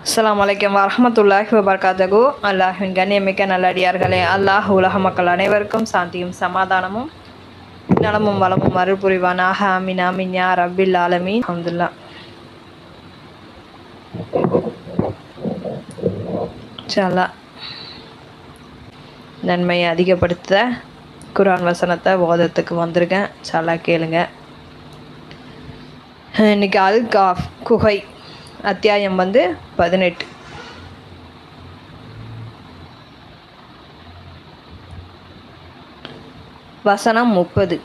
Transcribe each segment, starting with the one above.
அஸ்லாம் வலைக்கம் வரமத்துல்லாஹி வபர்காதகு அல்லாஹின் கண்ணியமிக்க நல்லடியார்களே அல்லாஹ் உலக மக்கள் அனைவருக்கும் சாந்தியும் சமாதானமும் நலமும் வளமும் அருள் புரிவானாக ஆமீன் ஆமீன் யா ரபில் ஆலமீன் அல்ஹம்துலில்லா இன்ஷா நன்மையை அதிகப்படுத்த குரான் வசனத்தை ஓதத்துக்கு வந்திருக்கேன் சல்லா கேளுங்க இன்னைக்கு அல் காஃப் குகை அத்தியாயம் வந்து பதினெட்டு. வசனம் முப்பது.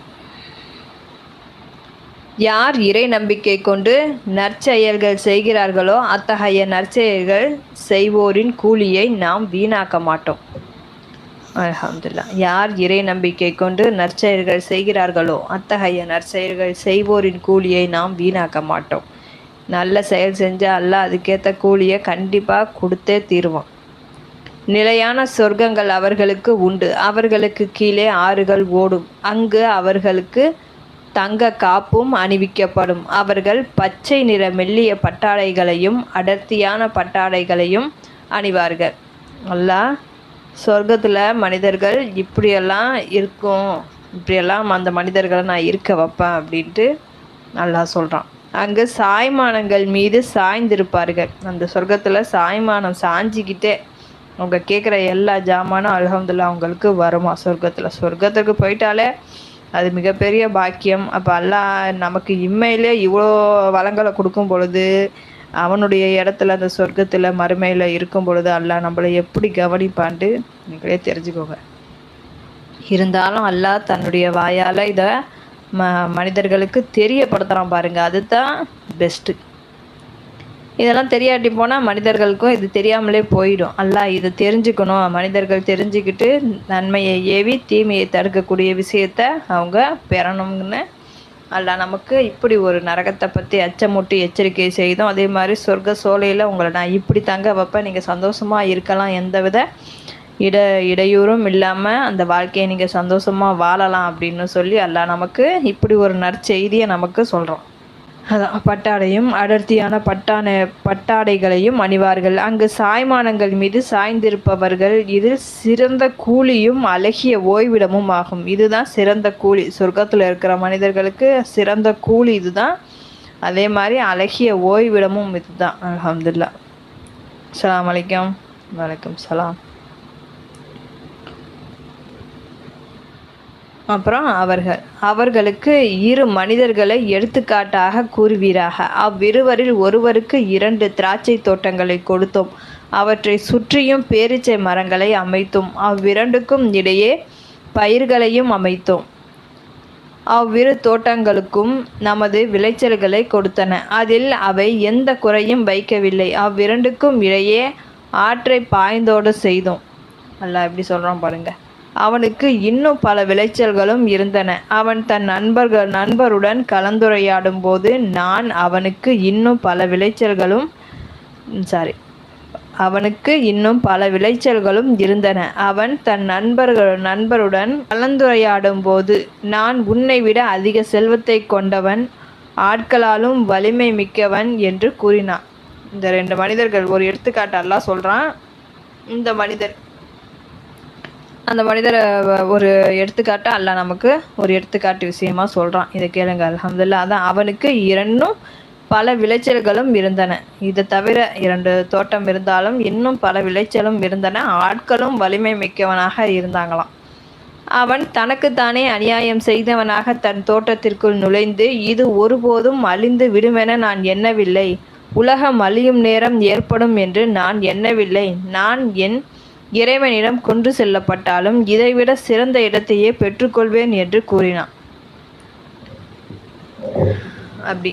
யார் இறை நம்பிக்கை கொண்டு நற்செயல்கள் செய்கிறார்களோ அத்தகைய நற்செயல்கள் செய்வோரின் கூலியை நாம் வீணாக்க மாட்டோம். அலமதுல்லா யார் இறை நம்பிக்கை கொண்டு நற்செயல்கள் செய்கிறார்களோ அத்தகைய நற்செயல்கள் செய்வோரின் கூலியை நாம் வீணாக்க மாட்டோம். நல்ல செயல் செஞ்சால் அல்ல அதுக்கேற்ற கூலியை கண்டிப்பாக கொடுத்தே தீருவான். நிலையான சொர்க்கங்கள் அவர்களுக்கு உண்டு. அவர்களுக்கு கீழே ஆறுகள் ஓடும். அங்கு அவர்களுக்கு தங்க காப்பும் அணிவிக்கப்படும். அவர்கள் பச்சை நிற மெல்லிய பட்டாடைகளையும் அடர்த்தியான பட்டாடைகளையும் அணிவார்கள். அல்லாஹ் சொர்க்கத்தில் மனிதர்கள் இப்படியெல்லாம் இருக்கும். இப்படியெல்லாம் அந்த மனிதர்களை நான் இருக்க வைப்பேன் அப்படின்ட்டு நல்லா சொல்கிறான் அங்கு சாய்மானங்கள் மீது சாய்ந்திருப்பார்கள். அந்த சொர்க்கத்தில் சாய்மானம் சாஞ்சிக்கிட்டே அவங்க கேட்குற எல்லா ஜாமானும் அலகம்துல்லா அவங்களுக்கு வருமா? சொர்க்கத்தில். சொர்க்கத்துக்கு போயிட்டாலே அது மிகப்பெரிய பாக்கியம். அப்போ எல்லாம் நமக்கு இம்மையிலே இவ்வளோ வளங்களை கொடுக்கும் பொழுது அவனுடைய இடத்துல அந்த சொர்க்கத்தில் மறுமையில் இருக்கும் பொழுது அல்லாஹ் நம்மளை எப்படி கவனிப்பான்ட்டு நீங்களே தெரிஞ்சுக்கோங்க. இருந்தாலும் அல்லாஹ் தன்னுடைய வாயால் இதை ம மனிதர்களுக்கு தெரியப்படுத்துகிறான் பாருங்க. அதுதான் பெஸ்ட்டு இதெல்லாம் தெரியாட்டி போனால் மனிதர்களுக்கும் இது தெரியாமலே போயிடும். அல்ல இதை தெரிஞ்சுக்கணும். மனிதர்கள் தெரிஞ்சுக்கிட்டு நன்மையை ஏவி தீமையை தடுக்கக்கூடிய விஷயத்த அவங்க பெறணும்னு அல்ல நமக்கு இப்படி ஒரு நரகத்தை பற்றி அச்சமூட்டி எச்சரிக்கை செய்தோம் அதே மாதிரி சொர்க்க சோலையில் உங்களை நான் இப்படி தங்க வைப்பேன். நீங்கள் சந்தோஷமாக இருக்கலாம் எந்தவித இட இடையூறும் இல்லாமல் அந்த வாழ்க்கையை நீங்கள் சந்தோஷமாக வாழலாம் அப்படின்னு சொல்லி எல்லாம் நமக்கு இப்படி ஒரு நற்செய்தியை நமக்கு சொல்கிறோம் அதான் பட்டாடையும் அடர்த்தியான பட்டான பட்டாடைகளையும் அணிவார்கள். அங்கு சாய்மானங்கள் மீது சாய்ந்திருப்பவர்கள் இதில் சிறந்த கூலியும் அழகிய ஓய்விடமும் ஆகும். இதுதான் சிறந்த கூலி. சொர்க்கத்தில் இருக்கிற மனிதர்களுக்கு சிறந்த கூலி இதுதான். அதே மாதிரி அழகிய ஓய்விடமும் இதுதான். அல்ஹம்துலில்லாஹ். அஸ்ஸலாமு வலைக்கம் வலைக்கம் சலாம். அப்புறம் அவர்கள் அவர்களுக்கு இரு மனிதர்களை எடுத்துக்காட்டாக கூறுவீராக. அவ்விருவரில் ஒருவருக்கு இரண்டு திராட்சை தோட்டங்களை கொடுத்தோம். அவற்றை சுற்றியும் பேரீச்சை மரங்களை அமைத்தோம். அவ்விரண்டுக்கும் இடையே பயிர்களையும் அமைத்தோம். அவ்விரு தோட்டங்களுக்கும் நமது விளைச்சல்களை கொடுத்தன. அதில் அவை எந்த குறையும் வைக்கவில்லை. அவ்விரண்டுக்கும் இடையே ஆற்றை பாய்ந்தோடு செய்தோம். நல்லா எப்படி சொல்கிறோம் பாருங்கள் அவனுக்கு இன்னும் பல விளைச்சல்களும் இருந்தன. அவன் தன் நண்பர்கள் நண்பருடன் கலந்துரையாடும் போது நான் அவனுக்கு இன்னும் பல விளைச்சல்களும் சாரி அவனுக்கு இன்னும் பல விளைச்சல்களும் இருந்தன. அவன் தன் நண்பர்கள் நண்பருடன் கலந்துரையாடும் போது நான் உன்னை விட அதிக செல்வத்தை கொண்டவன் ஆட்களாலும் வலிமை மிக்கவன் என்று கூறினான். இந்த ரெண்டு மனிதர்கள் ஒரு எடுத்துக்காட்டு அல்லாஹ் சொல்கிறான் இந்த மனிதர் அந்த மனிதர் ஒரு எடுத்துக்காட்டு அல்லாஹ் நமக்கு ஒரு எடுத்துக்காட்டு விஷயமா சொல்கிறான் இதை கேளுங்க அலமதுல்லா அதான் அவனுக்கு இரண்டும் பல விளைச்சல்களும் இருந்தன. இதை தவிர இரண்டு தோட்டம் இருந்தாலும் இன்னும் பல விளைச்சலும் இருந்தன. ஆட்களும் வலிமை மிக்கவனாக இருந்தாங்களாம். அவன் தனக்குத்தானே அநியாயம் செய்தவனாக தன் தோட்டத்திற்குள் நுழைந்து இது ஒருபோதும் அழிந்து விடுமென நான் எண்ணவில்லை. உலகம் அழியும் நேரம் ஏற்படும் என்று நான் எண்ணவில்லை. நான் என் இறைவனிடம் கொண்டு செல்லப்பட்டாலும் இதைவிட சிறந்த இடத்தையே பெற்றுக்கொள்வேன் என்று கூறினான். அப்படி.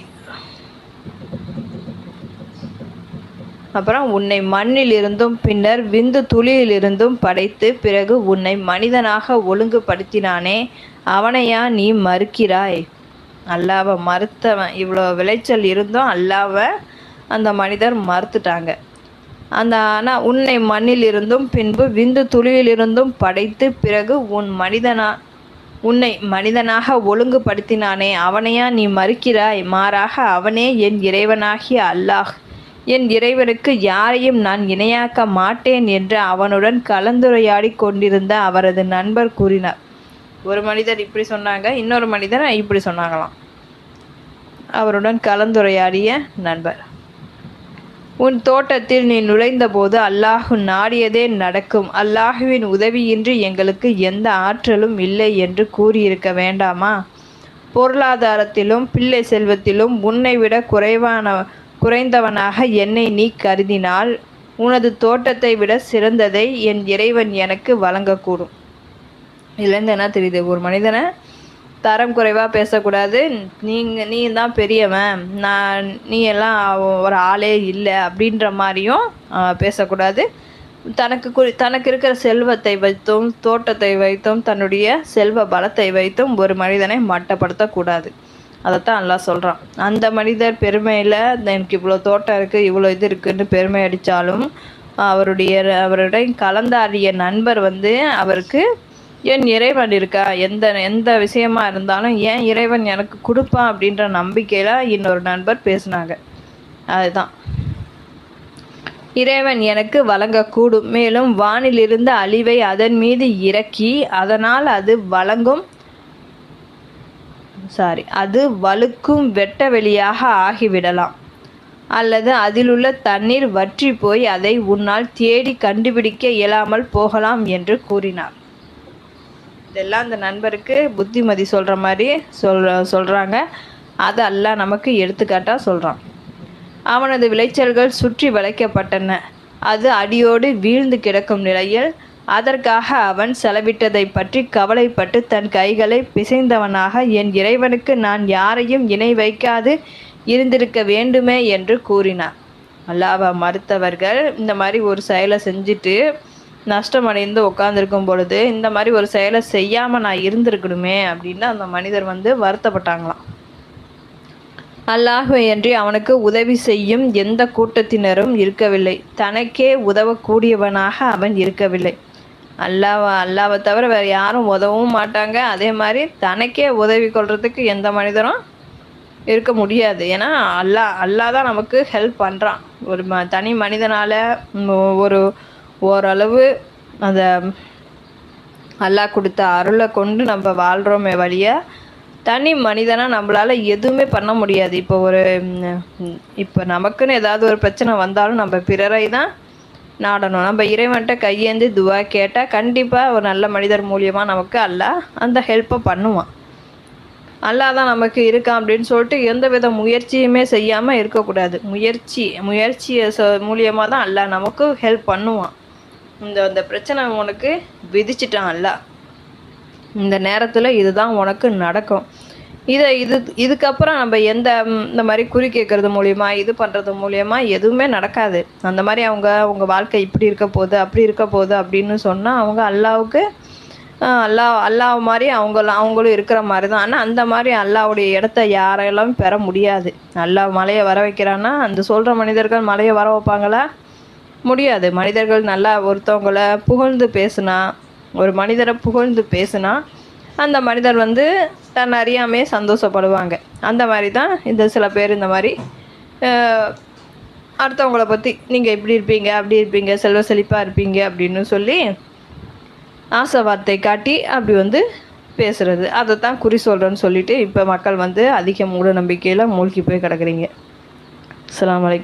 அப்புறம் உன்னை மண்ணிலிருந்தும் பின்னர் விந்து துளியிலிருந்தும் படைத்து பிறகு உன்னை மனிதனாக ஒழுங்குபடுத்தினானே அவனையா நீ மறுக்கிறாய்? அல்லாவை மறுத்தவன். இவ்வளோ விளைச்சல் இருந்தும் அல்லாவை அந்த மனிதர் மறுத்துட்டாங்க. அந்த ஆனால் உன்னை மண்ணிலிருந்தும் பின்பு விந்து துளியிலிருந்தும் படைத்து பிறகு உன் மனிதனா உன்னை மனிதனாக ஒழுங்குபடுத்தினானே அவனையா நீ மறுக்கிறாய்? மாறாக அவனே என் இறைவனாகிய அல்லாஹ். என் இறைவனுக்கு யாரையும் நான் இணையாக்க மாட்டேன் என்று அவனுடன் கலந்துரையாடி கொண்டிருந்த அவரது நண்பர் கூறினார். ஒரு மனிதர் இப்படி சொன்னாங்க இன்னொரு மனிதர் இப்படி சொன்னாங்களாம். அவருடன் கலந்துரையாடிய நண்பர். உன் தோட்டத்தில் நீ நுழைந்தபோது அல்லாஹு நாடியதே நடக்கும். அல்லாஹுவின் உதவியின்றி எங்களுக்கு எந்த ஆற்றலும் இல்லை என்று கூறியிருக்க வேண்டாமா? பொருளாதாரத்திலும் பிள்ளை செல்வத்திலும் உன்னை விட குறைவான குறைந்தவனாக என்னை நீ கருதினால் உனது தோட்டத்தை விட சிறந்ததை என் இறைவன் எனக்கு வழங்கக்கூடும். இதுலேருந்து என்ன தெரியுது ஒரு மனிதனை தரம் குறைவாக பேசக்கூடாது. நீங்கள் நீ தான் பெரியவன். நான் நீ எல்லாம் ஒரு ஆளே இல்லை அப்படின்ற மாதிரியும் பேசக்கூடாது. தனக்கு குறி தனக்கு இருக்கிற செல்வத்தை வைத்தும் தோட்டத்தை வைத்தும் தன்னுடைய செல்வ பலத்தை வைத்தும் ஒரு மனிதனை மட்டப்படுத்தக்கூடாது. அதைத்தான் நல்லா சொல்கிறான் அந்த மனிதர் பெருமையில் எனக்கு இவ்வளோ தோட்டம் இருக்குது இவ்வளோ இது இருக்குதுன்னு பெருமை அடித்தாலும் அவருடைய அவருடைய கலந்தாடிய நண்பர் வந்து அவருக்கு என் இறைவன் இருக்கா? எந்த எந்த விஷயமா இருந்தாலும் ஏன் இறைவன் எனக்கு கொடுப்பான் அப்படின்ற நம்பிக்கையில் இன்னொரு நண்பர் பேசினாங்க. அதுதான். இறைவன் எனக்கு வழங்கக்கூடும். மேலும் வானிலிருந்து அழிவை அதன் மீது இறக்கி அதனால் அது வழங்கும் சாரி அது வழுக்கும் வெட்ட வெளியாக ஆகிவிடலாம். அல்லது அதிலுள்ள தண்ணீர் வற்றி போய் அதை உன்னால் தேடி கண்டுபிடிக்க இயலாமல் போகலாம் என்று கூறினார். இதெல்லாம் அந்த நண்பருக்கு புத்திமதி சொல்கிற மாதிரி சொல் சொல்கிறாங்க அது அல்ல நமக்கு எடுத்துக்காட்டாக சொல்கிறான் அவனது விளைச்சல்கள் சுற்றி வளைக்கப்பட்டன. அது அடியோடு வீழ்ந்து கிடக்கும் நிலையில் அதற்காக அவன் செலவிட்டதை பற்றி கவலைப்பட்டு தன் கைகளை பிசைந்தவனாக என் இறைவனுக்கு நான் யாரையும் இணை வைக்காது இருந்திருக்க வேண்டுமே என்று கூறினார் அல்லாவா மறுத்தவர்கள் இந்த மாதிரி ஒரு செயலை செஞ்சுட்டு நஷ்டமடைந்து உட்காந்துருக்கும் பொழுது இந்த மாதிரி ஒரு செயலை செய்யாமல் நான் இருந்திருக்கணுமே அப்படின்னு அந்த மனிதர் வந்து வருத்தப்பட்டாங்களாம். அல்லாஹுவையன்றி அவனுக்கு உதவி செய்யும் எந்த கூட்டத்தினரும் இருக்கவில்லை. தனக்கே உதவக்கூடியவனாக அவன் இருக்கவில்லை. அல்லாவா அல்லாவை தவிர வேறு யாரும் உதவும் மாட்டாங்க. அதே மாதிரி தனக்கே உதவி கொள்றதுக்கு எந்த மனிதரும் இருக்க முடியாது. ஏன்னா அல்லா அல்லா தான் நமக்கு ஹெல்ப் பண்ணுறான் ஒரு ம தனி மனிதனால் ஒரு ஓரளவு அந்த அல்லாஹ் கொடுத்த அருளை கொண்டு நம்ம வாழ்கிறோமே வழியாக தனி மனிதனாக நம்மளால் எதுவுமே பண்ண முடியாது. இப்போ ஒரு இப்போ நமக்குன்னு ஏதாவது ஒரு பிரச்சனை வந்தாலும் நம்ம பிறரை தான் நாடணும். நம்ம இறைவன்கிட்ட கையேந்து துவா கேட்டால் கண்டிப்பாக ஒரு நல்ல மனிதர் மூலியமாக நமக்கு அல்ல அந்த ஹெல்ப்பை பண்ணுவான். அல்லா தான் நமக்கு இருக்கான் அப்படின்னு சொல்லிட்டு எந்த வித முயற்சியுமே செய்யாமல் இருக்கக்கூடாது. முயற்சி முயற்சியை மூலியமாக தான் அல்லா நமக்கு ஹெல்ப் பண்ணுவான். இந்த அந்த பிரச்சனை உனக்கு விதிச்சிட்டான் இந்த நேரத்தில் இதுதான் உனக்கு நடக்கும். இதை இது இதுக்கப்புறம் நம்ம எந்த இந்த மாதிரி குறி கேட்குறது மூலியமா இது பண்ணுறது மூலியமா எதுவுமே நடக்காது. அந்த மாதிரி அவங்க அவங்க வாழ்க்கை இப்படி இருக்க போகுது அப்படி இருக்க போகுது அப்படின்னு சொன்னால் அவங்க அல்லாவுக்கு அல்லா அல்லாஹ் மாதிரி அவங்க அவங்களும் இருக்கிற மாதிரி தான் ஆனால் அந்த மாதிரி அல்லாவுடைய இடத்த யாரெல்லாம் பெற முடியாது. அல்லாஹ் மலையை வர வைக்கிறான்னா அந்த சொல்கிற மனிதர்கள் மலையை வர வைப்பாங்களா? முடியாது. மனிதர்கள் நல்லா ஒருத்தவங்களை புகழ்ந்து பேசுனா ஒரு மனிதரை புகழ்ந்து பேசுனா அந்த மனிதர் வந்து தன் அறியாமே சந்தோஷப்படுவாங்க. அந்த மாதிரி தான் இந்த சில பேர் இந்த மாதிரி அடுத்தவங்கள பற்றி நீங்கள் இப்படி இருப்பீங்க அப்படி இருப்பீங்க செல்வ செழிப்பாக இருப்பீங்க அப்படின்னு சொல்லி ஆசை வார்த்தை காட்டி அப்படி வந்து பேசுகிறது அதை தான் குறி சொல்கிறேன்னு சொல்லிவிட்டு இப்போ மக்கள் வந்து அதிக மூட நம்பிக்கையில் மூழ்கி போய் கிடக்குறீங்க. அலாம் வலைக்கம்